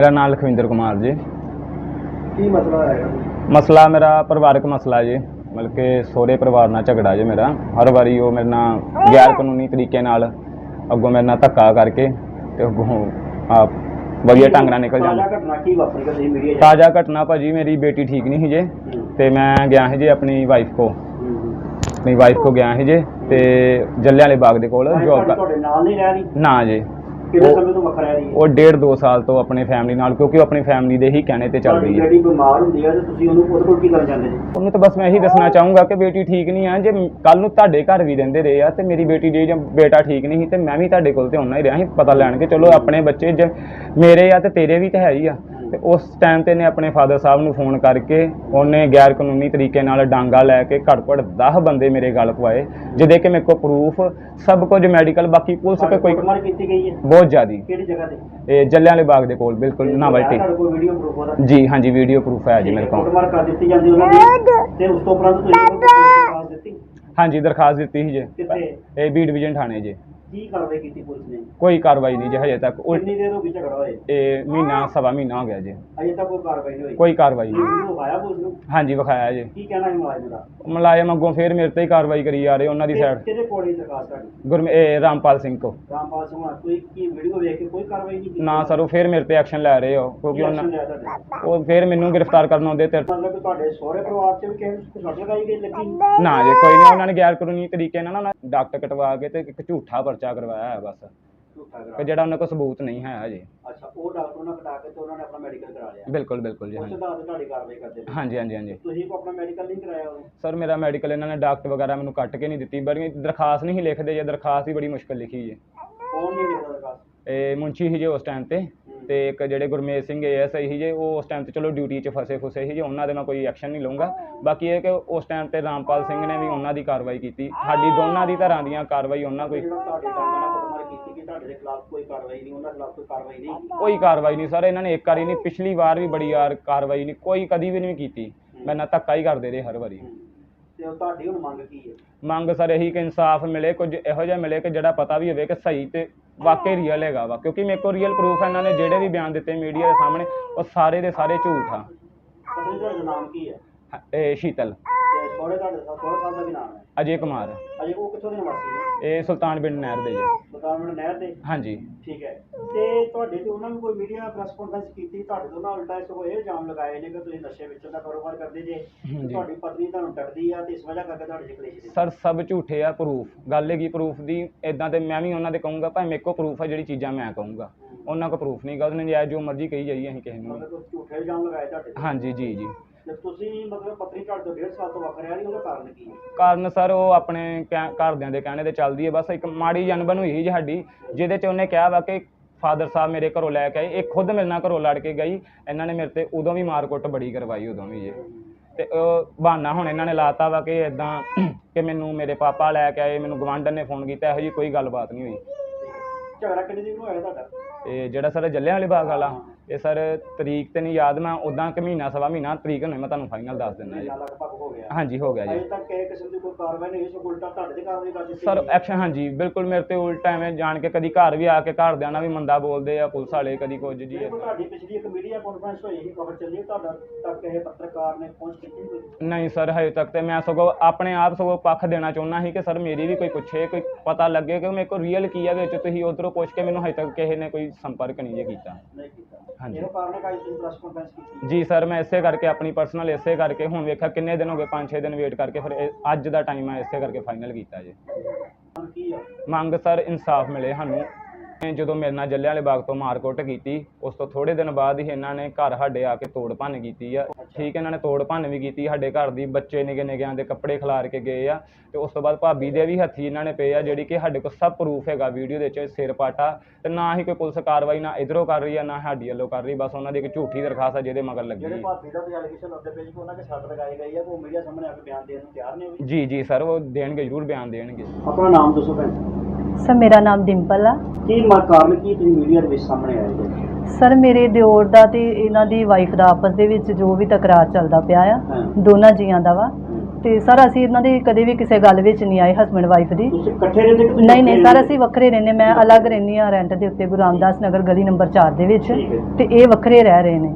ਮੇਰਾ ਨਾਮ ਲਖਵਿੰਦਰ ਕੁਮਾਰ ਜੀ। ਕੀ ਮਸਲਾ ਹੈ ਮਸਲਾ ਮੇਰਾ ਪਰਿਵਾਰਕ ਮਸਲਾ ਜੀ। ਮਤਲਬ ਕਿ ਸਹੁਰੇ ਪਰਿਵਾਰ ਨਾਲ ਝਗੜਾ ਜੇ ਮੇਰਾ। ਹਰ ਵਾਰੀ ਉਹ ਮੇਰੇ ਨਾਲ ਗੈਰ ਕਾਨੂੰਨੀ ਤਰੀਕੇ ਨਾਲ ਅੱਗੋਂ ਮੇਰੇ ਨਾਲ ਧੱਕਾ ਕਰਕੇ ਤੇ ਅੱਗੋਂ ਆ ਵਧੀਆ ਢੰਗ ਨਾਲ ਨਿਕਲ ਜਾਂਦਾ। ਤਾਜ਼ਾ ਘਟਨਾ ਕੀ ਵਾਪਰੀ ਕਿ ਤੁਸੀਂ ਮੀਡੀਆ ਤਾਜ਼ਾ ਘਟਨਾ ਭਾਜੀ ਮੇਰੀ ਬੇਟੀ ਠੀਕ ਨਹੀਂ ਸੀ ਜੇ। ਤੇ ਮੈਂ ਗਿਆ ਸੀ ਜੇ ਆਪਣੀ ਵਾਈਫ ਕੋ ਆਪਣੀ ਵਾਈਫ ਕੋ ਗਿਆ ਸੀ ਜੇ ਤੇ ਜੱਲਿਆਂ ਵਾਲੇ ਬਾਗ ਦੇ ਕੋਲ ਜੋਬ ਕਰ ਤੁਹਾਡੇ ਨਾਲ ਨਹੀਂ ਰਹਿ ਰਹੀ? ਨਾ ਜੇ। ਕਿੰਨੇ ਉਹ- ਸਮੇਂ ਤੋਂ ਵੱਖਰਾ ਰਹਿ ਰਹੀ ਹੈ ਉਹ ਡੇਢ ਦੋ ਸਾਲ ਤੋਂ ਆਪਣੇ ਫੈਮਿਲੀ ਨਾਲ ਕਿਉਂਕਿ ਉਹ ਆਪਣੀ ਫੈਮਿਲੀ ਦੇ ਹੀ ਕਹਿਣੇ ਤੇ ਚੱਲ ਰਹੀ ਹੈ। ਜਿਹੜੀ ਬਿਮਾਰ ਹੁੰਦੀ ਹੈ ਤੇ ਤੁਸੀਂ ਉਹਨੂੰ ਉਹਦੇ ਕੋਲ ਕੀ ਕਰਨ ਜਾਂਦੇ ਜੀ? ਉਹਨੂੰ ਤਾਂ ਬਸ ਮੈਂ ਇਹੀ ਦੱਸਣਾ ਚਾਹੂੰਗਾ ਕਿ ਬੇਟੀ ਠੀਕ ਨਹੀਂ ਆ ਜੇ ਕੱਲ ਨੂੰ ਤੁਹਾਡੇ ਘਰ ਵੀ ਰਹਿੰਦੇ ਰਹੇ ਆ ਤੇ ਮੇਰੀ ਬੇਟੀ ਜੇ ਜਾਂ ਬੇਟਾ ਠੀਕ ਨਹੀਂ ਸੀ ਤੇ ਮੈਂ ਵੀ ਤੁਹਾਡੇ ਕੋਲ ਤੇ ਆਉਣਾ ਹੀ ਰਿਹਾ ਸੀ ਪਤਾ ਲੈਣ ਕੇ ਚਲੋ ਆਪਣੇ ਬੱਚੇ ਜੇ ਮੇਰੇ ਆ ਤੇ ਤੇਰੇ ਵੀ ਤਾਂ ਹੈ ਹੀ ਆ। ਤੇ ਉਸ ਟਾਈਮ ਤੇ ਨੇ ਆਪਣੇ ਫਾਦਰ ਸਾਹਿਬ ਨੂੰ ਫੋਨ ਕਰਕੇ ਉਹਨੇ ਗੈਰ ਕਾਨੂੰਨੀ ਤਰੀਕੇ ਨਾਲ ਡਾਂਗਾ ਲੈ ਕੇ ਘੱਟ 10 ਬੰਦੇ ਮੇਰੇ ਗਲ ਪਵਾਏ ਜਿਹਦੇ ਕਿ ਮੇਰੇ ਕੋਲ ਪ੍ਰੂਫ ਸਭ ਕੁਝ ਮੈਡੀਕਲ ਬਾਕੀ ਪੁਲਿਸ ਤੇ ਕੋਈ ਕੀਤੀ ਗਈ ਹੈ? ਬਹੁਤ ਜ਼ਿਆਦੀ। ਕਿਹੜੀ ਜਗ੍ਹਾ ਤੇ? ਇਹ ਜੱਲਿਆਂ ਵਾਲੇ ਬਾਗ ਦੇ ਕੋਲ ਬਿਲਕੁਲ ਨਾਵਲਟੀ ਵੀਡੀਓ ਪ੍ਰੂਫ ਉਹਦਾ? ਜੀ ਹਾਂਜੀ ਵੀਡੀਓ ਪ੍ਰੂਫ ਹੈ ਜੀ ਮੇਰੇ ਕੋਲ। ਕੁੱਟਮਾਰ ਕਰ ਦਿੱਤੀ ਜਾਂਦੀ ਉਹਨਾਂ ਦੀ? ਤੇ ਉਸ ਤੋਂ ਉਪਰੰਤ ਤੁਸੀਂ ਨੂੰ ਦਰਖਾਸਤ ਦਿੱਤੀ? ਹਾਂਜੀ ਦਰਖਾਸਤ ਦਿੱਤੀ ਸੀ ਜੇ। ਇਹ ਬੀ ਡਿਵੀਜ਼ਨ ਥਾਣੇ ਜੇ। ਕੀ ਕਾਰਵਾਈ ਕੀਤੀ ਪੁਲਿਸ ਨੇ? ਕੋਈ ਕਾਰਵਾਈ ਨਹੀਂ ਜੇ ਹਜੇ ਤੱਕ ਉਲਟ ਕਿੰਨੀ ਦੇਰ ਹੋ ਗਈ ਝਗੜਾ ਹੋਏ ਇਹ ਮਹੀਨਾ ਸਵਾ ਮਹੀਨਾ ਹੋ ਗਿਆ ਜੀ। ਅਜੇ ਤੱਕ ਕੋਈ ਕਾਰਵਾਈ ਨਹੀਂ ਹੋਈ? ਕੋਈ ਕਾਰਵਾਈ ਨਹੀਂ। ਵਿਖਾਇਆ ਪੁਲਿਸ ਨੂੰ? ਹਾਂਜੀ ਵਿਖਾਇਆ ਜੀ। ਕੀ ਕਹਿਣਾ ਹੈ ਮੁਲਾਜ਼ਮ ਦਾ? ਮੁਲਾਜ਼ਮ ਅੱਗੋਂ ਫੇਰ ਮੇਰੇ ਤੇ ਹੀ ਕਾਰਵਾਈ ਕਰੀ ਜਾ ਰਹੇ ਉਹਨਾਂ ਦੀ ਸਾਈਡ ਕਿਹਦੇ ਕੋਲ ਹੀ ਦਰਖਾਸਤ ਤੁਹਾਡੀ? ਗੁਰਮ ਇਹ ਰਾਮਪਾਲ ਸਿੰਘ ਕੋ। ਰਾਮਪਾਲ ਸਿੰਘ ਹੋਣਾ ਕੋਈ ਕੀ ਵੀਡੀਓ ਵੇਖ ਕੇ ਕੋਈ ਕਾਰਵਾਈ ਨਹੀਂ ਕੀਤੀ? ਨਾ ਸਰ ਉਹ ਫੇਰ ਮੇਰੇ ਤੇ ਐਕਸ਼ਨ ਲੈ ਰਹੇ ਹੋ ਕਿਉਂਕਿ ਉਹਨਾਂ? ਉਹ ਫੇਰ ਮੈਨੂੰ ਗ੍ਰਿਫਤਾਰ ਕਰਨ ਆਉਂਦੇ ਤੇ ਮਤਲਬ ਕਿ ਤੁਹਾਡੇ ਸਹੁਰੇ ਪਰਿਵਾਰ ਚ ਵੀ ਕਿਸੇ ਨੂੰ ਸੱਟ ਲਗਾਈ ਗਈ ਲੱਗੀ? ਨਾ ਜੀ ਕੋਈ ਨਹੀਂ ਉਹਨਾਂ ਨੇ ਗੈਰ ਕਾਨੂੰਨੀ ਤਰੀਕੇ ਨਾਲ ਨਾ ਡਾਕਟਰ ਕਟਵਾ ਕੇ ਤੇ ਇੱਕ ਝੂਠਾ ਪਰਚਾ ਕਰਵਾਇਆ ਹੈ ਬਸ। ਝੂਠਾ ਕਿ ਕਰਾ ਜਿਹੜਾ ਉਹਨਾਂ ਕੋਲ ਸਬੂਤ ਨਹੀਂ ਹੈ ਜੀ ਅੱਛਾ ਉਹ ਡਾਕਟਰ ਨਾਲ ਕਟਾ ਕੇ ਤੇ ਉਹਨਾਂ ਨੇ ਆਪਣਾ ਮੈਡੀਕਲ ਕਰਾ ਲਿਆ। ਬਿਲਕੁਲ ਬਿਲਕੁਲ ਜੀ ਉਸ ਹਾਂਜੀ। ਤੇ ਤੁਹਾਡੀ ਕਾਰਵਾਈ ਕਰਦੇ ਨੇ ਹਾਂਜੀ ਹਾਂਜੀ ਹਾਂਜੀ। ਤੁਸੀਂ ਕੋ ਆਪਣਾ ਮੈਡੀਕਲ ਨਹੀਂ ਕਰਾਇਆ ਉਹ ਸਰ ਮੇਰਾ ਮੈਡੀਕਲ ਇਹਨਾਂ ਨੇ ਡਾਕਟਰ ਵਗੈਰਾ ਮੈਨੂੰ ਕੱਟ ਕੇ ਨਹੀਂ ਦਿੱਤੀ। ਬੜੀ ਦਰਖਾਸਤ ਨਹੀਂ ਸੀ ਲਿਖਦੇ ਜੇ ਦਰਖਾਸਤ ਹੀ ਬੜੀ ਮੁਸ਼ਕਲ ਲਿਖੀ ਜੇ। ਕੌਣ ਨਹੀਂ ਲਿਖਦਾ ਦਰਖਾਸਤ? ਇਹ ਮੁੰਸ਼ੀ ਸੀ ਜੇ ਉਸ ਟਾਈਮ ਤੇ। ਤੇ ਇੱਕ ਜਿਹੜੇ ਗੁਰਮੇਜ ਸਿੰਘ ਐਸਆਈ ਸੀ ਜੇ ਉਹ ਉਸ ਟਾਈਮ ਤੇ ਚਲੋ ਡਿਊਟੀ 'ਚ ਫਸੇ ਫੁਸੇ ਸੀ ਜੇ ਉਹਨਾਂ ਦੇ ਮੈਂ ਕੋਈ ਐਕਸ਼ਨ ਨਹੀਂ ਲਵਾਂਗਾ ਬਾਕੀ ਇਹ ਕਿ ਉਸ ਟਾਈਮ ਤੇ ਰਾਮਪਾਲ ਸਿੰਘ ਨੇ ਵੀ ਉਹਨਾਂ ਦੀ ਕਾਰਵਾਈ ਕੀਤੀ। ਸਾਡੀ ਦੋਨਾਂ ਦੀ ਤਰ੍ਹਾਂ ਦੀਆਂ ਕਾਰਵਾਈ ਉਹਨਾਂ ਕੋਈ ਕੋਈ ਕਾਰਵਾਈ ਨਹੀਂ ਉਹਨਾਂ ਖਿਲਾਫ ਕੋਈ ਕਾਰਵਾਈ ਨਹੀਂ। ਕੋਈ ਕਾਰਵਾਈ ਨਹੀਂ ਸਰ ਇਹਨਾਂ ਨੇ ਇੱਕ ਵਾਰੀ ਨਹੀਂ ਪਿਛਲੀ ਵਾਰ ਵੀ ਬੜੀ ਵਾਰ ਕਾਰਵਾਈ ਨਹੀਂ ਕੋਈ ਕਦੀ ਵੀ ਨਹੀਂ ਕੀਤੀ। ਮੈਂ ਨਾ ਧੱਕਾ ਹੀ ਕਰਦੇ ਰਹੇ ਹਰ ਵਾਰੀ। ਤੇ ਤੁਹਾਡੀ ਹੁਣ ਮੰਗ ਕੀ ਹੈ? ਮੰਗ ਸਰ ਇਹੀ ਕਿ ਇਨਸਾਫ ਮਿਲੇ ਕੁਝ ਇਹੋ ਜਿਹਾ ਮਿਲੇ ਕਿ ਜਿਹੜਾ ਪਤਾ ਵੀ ਹੋਵੇ ਕਿ ਸਹੀ ਤੇ ਵਾਕਈ ਰੀਅਲ ਹੈਗਾ ਵਾ ਕਿਉਂਕਿ ਮੇਰੇ ਕੋਲ ਰੀਅਲ ਪ੍ਰੂਫ ਹੈ ਇਹਨਾਂ ਨੇ ਜਿਹੜੇ ਵੀ ਬਿਆਨ ਦਿੱਤੇ ਮੀਡੀਆ ਦੇ ਸਾਹਮਣੇ ਉਹ ਸਾਰੇ ਦੇ ਸਾਰੇ ਝੂਠ ਆ। ਨਾਮ ਕੀ ਹੈ? ਇਹ ਸ਼ੀਤਲ। ਤੇ ਸਹੁਰੇ ਤੁਹਾਡੇ ਸਹੁਰੇ ਸਾਹਿਬ ਦਾ ਵੀ ਨਾਮ ਹੈ? ਅਜੇ ਕੁਮਾਰ। ਅਜੇ ਉਹ ਕਿੱਥੋਂ ਦੇ ਨਿਵਾਸੀ ਨੇ? ਇਹ ਸੁਲਤਾਨ ਬਿੰਦ ਨਹਿਰ ਦੇ ਜੀ। ਬਦਾਮਣ ਨਹਿਰ ਦੇ? ਹਾਂਜੀ। ਠੀਕ ਹੈ। ਤੇ ਤੁਹਾਡੇ ਤੇ ਉਹਨਾਂ ਨੂੰ ਕੋਈ ਮੀਡੀਆ ਪ੍ਰੈਸ ਕਾਨਫਰੰਸ ਕੀਤੀ? ਤੁਹਾਡੇ ਤੋਂ ਨਾ ਉਲਟਾ ਇਸ ਇਹ ਇਲਜ਼ਾਮ ਲਗਾਏ ਨੇ ਕਿ ਤੁਸੀਂ ਨਸ਼ੇ ਵੇਚਣ ਦਾ ਕਾਰੋਬਾਰ ਕਰਦੇ ਜੇ। ਤੇ। ਤੁਹਾਡੀ ਪਤਨੀ ਤੁਹਾਨੂੰ ਡਰਦੀ ਆ ਤੇ ਇਸ ਵਜ੍ਹਾ ਕਰਕੇ ਤੁਹਾਡੇ ਚ ਕਲੇਸ਼ ਦੇ। ਸਰ ਸਭ ਝੂਠੇ ਆ ਪ੍ਰੂਫ ਗੱਲ ਹੈਗੀ ਪ੍ਰੂਫ ਦੀ? ਇਦਾਂ ਤੇ ਮੈਂ ਵੀ ਉਹਨਾਂ ਦੇ ਕਹੂੰਗਾ ਭਾਈ ਮੇਰੇ ਕੋਲ ਪ੍ਰੂਫ ਆ ਜਿਹੜੀ ਚੀਜ਼ਾਂ ਮੈਂ ਕਹੂੰਗਾ। ਉਹਨਾਂ ਕੋਲ ਪ੍ਰੂਫ ਨਹੀਂ ਗਾ ਉਹਨੇ ਨਜਾਇਜ਼ ਜੋ ਮਰਜ਼ੀ ਕਹੀ ਜਾਈਏ ਅਸੀਂ ਕਿਸੇ ਨੂੰ ਵੀ। ਮਤਲਬ ਝੂਠੇ ਇਲਜ਼ਾਮ ਲਗਾਏ ਤੁਹਾਡੇ ਤੇ। ਹਾਂਜੀ ਜੀ ਜੀ। ਤੇ ਤੁਸੀਂ ਮਤਲਬ ਪਤਨੀ ਤੁਹਾਡੇ ਤੋਂ ਡੇਢ ਸਾਲ ਤੋਂ ਵੱਖ ਰਹਿ ਰਹੀ ਉਹਦਾ ਕਾਰਨ ਕੀ ਹੈ? ਕਾਰਨ ਸਰ ਉਹ ਆਪਣੇ ਕਹਿ- ਘਰਦਿਆਂ ਦੇ ਕਹਿਣੇ ਤੇ ਚੱਲਦੀ ਹੈ। ਬਸ ਇੱਕ ਮਾੜੀ ਜਨਬਨ ਹੋਈ ਸੀ ਸਾਡੀ ਜਿਹਦੇ ਚ ਉਹਨੇ ਕਿਹਾ ਵਾ ਕਿ ਫਾਦਰ ਸਾਹਿਬ ਮੇਰੇ ਘਰੋਂ ਲੈ ਕੇ ਆਏ। ਇਹ ਖੁਦ ਮੇਰੇ ਨਾਲ ਘਰੋਂ ਲੜ ਕੇ ਗਈ। ਇਹਨਾਂ ਨੇ ਮੇਰੇ ਤੇ ਉਦੋਂ ਵੀ ਮਾਰਕੁੱਟ ਬੜੀ ਕਰਵਾਈ ਉਦੋਂ ਵੀ ਜੇ ਤੇ ਉਹ ਬਹਾਨਾ ਹੁਣ ਇਹਨਾਂ ਨੇ ਲਾਤਾ ਵਾ ਕਿ ਇਦਾਂ ਕਿ ਮੈਨੂੰ ਮੇਰੇ ਪਾਪਾ ਲੈ ਕੇ ਆਏ ਮੈਨੂੰ ਗਵਾਂਢਣ ਨੇ ਫੋਨ ਕੀਤਾ ਇਹੋ ਜੀ ਕੋਈ ਗੱਲਬਾਤ ਨਹੀਂ ਹੋਈ। ਝਗੜਾ ਕਿੰਨੇ ਦਿਨ ਹੋਇਆ ਤੁਹਾਡਾ? ਇਹ ਜਿਹੜਾ ਸਰ ਜੱਲਿਆਂ ਵਾਲੇ ਬਾਗ ਵਾਲਾ। ਇਹ ਸਰ ਤਰੀਕ ਤੇ ਨਹੀਂ ਯਾਦ ਮੈਂ ਉਦਾਂ ਕਿ ਮਹੀਨਾ ਸਵਾ ਮਹੀਨਾ ਤਰੀਕ ਨਹੀਂ ਮੈਂ ਤੁਹਾਨੂੰ ਫਾਈਨਲ ਦੱਸ ਦਿੰਦਾ ਜੀ। ਮਹੀਨਾ ਲਗਭਗ ਹੋ ਗਿਆ। ਹਾਂਜੀ ਹੋ ਗਿਆ ਜੀ। ਅਜੇ ਤੱਕ ਕਿਸੇ ਕਿਸਮ ਦੀ ਕੋਈ ਕਾਰਵਾਈ ਨਹੀਂ ਹੋਈ ਸੋ ਉਲਟਾ ਤੁਹਾਡੇ ਤੇ ਕਾਰਵਾਈ ਕਰ ਦਿੱਤੀ ਸਰ। ਐਕਸ਼ਨ ਹਾਂਜੀ ਬਿਲਕੁਲ ਮੇਰੇ ਤੇ ਉਲਟਾ ਐਵੇਂ ਜਾਣ ਕੇ ਕਦੀ ਘਰ ਵੀ ਆ ਕੇ ਘਰਦਿਆਂ ਨਾਲ ਵੀ ਮੰਦਾ ਬੋਲਦੇ ਆ ਪੁਲਿਸ ਵਾਲੇ ਕਦੀ ਕੁਝ ਜੀ ਬਿਲਕੁਲ ਤੁਹਾਡੀ ਪਿਛਲੀ ਇੱਕ ਮੀਡੀਆ ਕਾਨਫਰੰਸ ਹੋਈ ਸੀ ਖਬਰ ਚੱਲੀ ਤੁਹਾਡਾ ਤੱਕ ਇਹ ਪੱਤਰਕਾਰ ਨੇ ਪਹੁੰਚ ਕੀਤੀ ਕੋਈ ਨਹੀਂ ਸਰ ਹਜੇ ਤੱਕ ਤੇ ਮੈਂ ਸਗੋਂ ਆਪਣੇ ਆਪ ਸਗੋਂ ਪੱਖ ਦੇਣਾ ਚਾਹੁੰਦਾ ਸੀ ਕਿ ਸਰ ਮੇਰੀ ਵੀ ਕੋਈ ਪੁੱਛੇ ਕੋਈ ਪਤਾ ਲੱਗੇ ਕਿ ਮੇਰੇ ਕੋਲ ਰੀਅਲ ਕੀ ਆ ਵਿੱਚ ਤੁਸੀਂ ਉਧਰੋਂ ਪੁੱਛ ਕੇ ਮੈਨੂੰ ਹਜੇ ਤੱਕ ਕਿਸੇ ਨੇ ਕੋਈ ਸੰਪਰਕ ਨਹੀਂ ਜੇ ਕੀਤਾ। ਨਹੀਂ ਕੀਤਾ। ਹਾਂਜੀ। ਇਹੋ ਕਾਰਨ ਹੈ ਕਿ ਅੱਜ ਤੁਸੀਂ ਪ੍ਰੈਸ ਕਾਨਫਰੰਸ ਕੀਤੀ ਜੀ ਸਰ ਮੈਂ ਇਸੇ ਕਰਕੇ ਆਪਣੀ ਪਰਸਨਲ ਇਸੇ ਕਰਕੇ ਹੁਣ ਵੇਖਿਆ ਕਿੰਨੇ ਦਿਨ ਹੋ ਗਏ 5-6 ਦਿਨ ਵੇਟ ਕਰਕੇ ਫਿਰ ਇਹ- ਅੱਜ ਦਾ ਟਾਈਮ ਹੈ ਇਸੇ ਕਰਕੇ ਫਾਈਨਲ ਕੀਤਾ ਜੀ। ਕੀ ਆ? ਮੰਗ ਸਰ ਇਨਸਾਫ ਮਿਲੇ ਸਾਨੂੰ। ਜਦੋਂ ਮੇਰੇ ਨਾਲ ਜੱਲਿਆਂ ਵਾਲੇ ਬਾਗ ਤੋਂ ਮਾਰਕੁੱਟ ਕੀਤੀ ਉਸ ਤੋਂ ਥੋੜੇ ਦਿਨ ਬਾਅਦ ਹੀ ਇਹਨਾਂ ਨੇ ਘਰ ਸਾਡੇ ਆ ਕੇ ਤੋੜ ਭੰਨ ਕੀਤੀ ਆ। ਠੀਕ ਇਹਨਾਂ ਨੇ ਤੋੜ ਭੰਨ ਵੀ ਕੀਤੀ ਸਾਡੇ ਘਰ ਦੀ ਬੱਚੇ ਨਿੱਕੇ ਨਿੱਕਿਆਂ ਦੇ ਕੱਪੜੇ ਖਿਲਾਰ ਕੇ ਗਏ ਆ ਤੇ ਉਸ ਤੋਂ ਬਾਅਦ ਭਾਬੀ ਦੇ ਵੀ ਹੱਥੀ ਇਹਨਾਂ ਨੇ ਪਏ ਆ ਜਿਹੜੀ ਕਿ ਸਾਡੇ ਕੋਲ ਸਭ ਪ੍ਰੂਫ ਹੈਗਾ ਵੀਡੀਓ ਦੇ ਵਿੱਚ ਸਿਰ ਪਾਟਾ ਤੇ ਨਾ ਹੀ ਕੋਈ ਪੁਲਿਸ ਕਾਰਵਾਈ ਨਾ ਇਧਰੋਂ ਕਰ ਰਹੀ ਆ ਨਾ ਸਾਡੀ ਵੱਲੋਂ ਕਰ ਰਹੀ ਬਸ ਉਹਨਾਂ ਦੀ ਇੱਕ ਝੂਠੀ ਦਰਖਾਸਤ ਆ ਜਿਹਦੇ ਮਗਰ ਲੱਗੀ ਜਿਹੜੇ। ਭਾਬੀ ਦਾ ਐਲੀਗੇਸ਼ਨ ਲੱਗਦੇ ਪਏ ਜੀ ਕਿ ਉਹਨਾਂ ਦੇ ਸੱਟ ਲਗਾਈ ਗਈ ਹੈ ਉਹ ਮੀਡੀਆ ਸਾਹਮਣੇ ਆ ਕੇ ਬਿਆਨ ਦੇਣ ਨੂੰ ਤਿਆਰ ਨੇ ਵੀ? ਜੀ ਜੀ ਸਰ ਉਹ ਦੇਣਗੇ ਜ਼ਰੂਰ ਬਿਆਨ ਦੇਣਗੇ। ਆਪਣਾ ਨਾਮ ਦੱਸੋ ਭੈਣ। ਸਰ ਮੇਰਾ ਨਾਮ ਡਿੰਪਲ ਆ। ਕੀ ਮਾ ਕਾਰਨ ਕੀ ਤੁਸੀਂ ਮੀਡੀਆ ਦੇ ਵਿੱਚ ਸਾਹਮਣੇ ਆਏ ਜੀ ਸਰ ਮੇਰੇ ਦਿਓਰ ਦਾ ਤੇ ਇਹਨਾਂ ਦੀ ਵਾਈਫ ਦਾ ਆਪਸ ਦੇ ਵਿੱਚ ਜੋ ਵੀ ਤਕਰਾਰ ਚੱਲਦਾ ਪਿਆ ਆ ਹਾਂ। ਦੋਨਾਂ ਜੀਆਂ ਦਾ ਵਾ। ਤੇ ਸਰ ਅਸੀਂ ਇਹਨਾਂ ਦੀ ਕਦੇ ਵੀ ਕਿਸੇ ਗੱਲ ਵਿੱਚ ਨਹੀਂ ਆਏ ਹਸਬੰਡ ਵਾਈਫ ਦੀ। ਤੁਸੀਂ ਇਕੱਠੇ ਰਹਿੰਦੇ ਕਿ ਤੁਸੀਂ ਨਹੀਂ ਨਹੀਂ ਸਰ? ਅਸੀਂ ਵੱਖਰੇ ਰਹਿੰਦੇ। ਮੈਂ ਅਲੱਗ ਰਹਿੰਦੀ ਹਾਂ ਰੈਂਟ ਦੇ ਉੱਤੇ ਗੁਰੂ ਰਾਮਦਾਸ ਨਗਰ ਗਲੀ ਨੰਬਰ 4 ਦੇ ਵਿੱਚ ਠੀਕ ਹੈ। ਤੇ ਇਹ ਵੱਖਰੇ ਰਹਿ ਰਹੇ ਨੇ।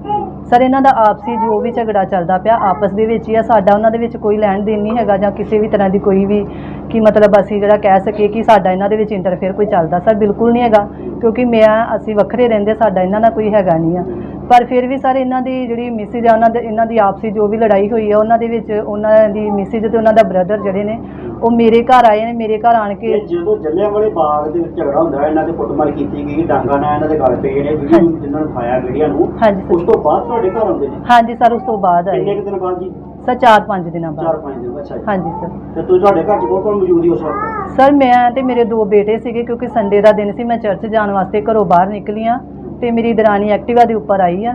ਸਰ, ਇਹਨਾਂ ਦਾ ਆਪਸੀ ਜੋ ਵੀ ਝਗੜਾ ਚੱਲਦਾ ਪਿਆ, ਆਪਸ ਦੇ ਵਿੱਚ ਹੀ ਆ। ਸਾਡਾ ਉਹਨਾਂ ਦੇ ਵਿੱਚ ਕੋਈ ਲੈਣ ਦੇਣ ਨਹੀਂ ਹੈਗਾ ਜਾਂ ਕਿਸੇ ਵੀ ਤਰ੍ਹਾਂ ਦੀ ਕੋਈ ਵੀ, ਕਿ ਮਤਲਬ ਅਸੀਂ ਜਿਹੜਾ ਕਹਿ ਸਕੀਏ ਕਿ ਸਾਡਾ ਇਹਨਾਂ ਦੇ ਵਿੱਚ ਇੰਟਰਫੇਅਰ ਕੋਈ ਚੱਲਦਾ। ਸਰ, ਬਿਲਕੁਲ ਨਹੀਂ ਹੈਗਾ, ਕਿਉਂਕਿ ਮੈਂ, ਅਸੀਂ ਵੱਖਰੇ ਰਹਿੰਦੇ, ਸਾਡਾ ਇਹਨਾਂ ਨਾਲ ਕੋਈ ਹੈਗਾ ਨਹੀਂ ਆ। ਪਰ ਫਿਰ ਵੀ ਸਰ ਇਹਨਾਂ ਦੀ ਜਿਹੜੀ ਮਿਸਿਜ ਆ ਉਹਨਾਂ ਦੇ ਇਹਨਾਂ ਦੀ ਆਪਸੀ ਜੋ ਵੀ ਲੜਾਈ ਹੋਈ ਆ ਉਹਨਾਂ ਦੇ ਵਿੱਚ ਉਹਨਾਂ ਦੀ ਮਿਸਿਜ ਤੇ ਉਹਨਾਂ ਦਾ ਬ੍ਰਦਰ ਜਿਹੜੇ ਨੇ ਉਹ ਮੇਰੇ ਘਰ ਆਏ ਨੇ ਮੇਰੇ ਘਰ ਆਣ ਕੇ ਇਹ ਜਦੋਂ ਜੱਲਿਆਂ ਵਾਲੇ ਬਾਗ ਦੇ ਵਿੱਚ ਝਗੜਾ ਹੁੰਦਾ ਹੈ, ਇਹਨਾਂ ਦੇ ਕੁੱਟਮਾਰ ਕੀਤੀ ਗਈ ਡਾਂਗਾ ਨਾਲ ਇਹਨਾਂ ਦੇ ਗਲ ਪਏ ਨੇ ਵੀਡੀਓ ਹਾਂਜੀ। ਜਿਨ੍ਹਾਂ ਨੂੰ ਖਾਇਆ ਵੀਡੀਓ ਨੂੰ ਹਾਂਜੀ ਉਸ ਸਰ ਤੋਂ ਬਾਅਦ ਤੁਹਾਡੇ ਘਰ ਆਉਂਦੇ ਨੇ? ਹਾਂਜੀ ਸਰ ਉਸ ਤੋਂ ਬਾਅਦ ਕਿੰਨੇ ਆਏ ਕੁ ਦਿਨ ਬਾਅਦ ਜੀ? ਸਰ 4-5 ਦਿਨਾਂ ਬਾਅਦ। 4-5 ਦਿਨ ਅੱਛਾ ਜੀ। ਹਾਂਜੀ ਸਰ। ਤੇ ਤੁਸੀਂ ਤੁਹਾਡੇ ਘਰ 'ਚ ਕੌਣ ਕੌਣ ਮੌਜੂਦ ਸੀ ਉਸ ਵਕਤ? ਸਰ ਮੈਂ ਤੇ ਮੇਰੇ ਦੋ ਬੇਟੇ ਸੀਗੇ ਕਿਉਂਕਿ ਸੰਡੇ ਦਾ ਦਿਨ ਸੀ ਮੈਂ ਚਰਚ ਜਾਣ ਵਾਸਤੇ ਘਰੋਂ ਬਾਹਰ ਨਿਕਲੀ ਆ। ਤੇ ਮੇਰੀ ਦਰਾਣੀ ਐਕਟਿਵਾ ਦੇ ਉੱਪਰ ਆਈ ਆ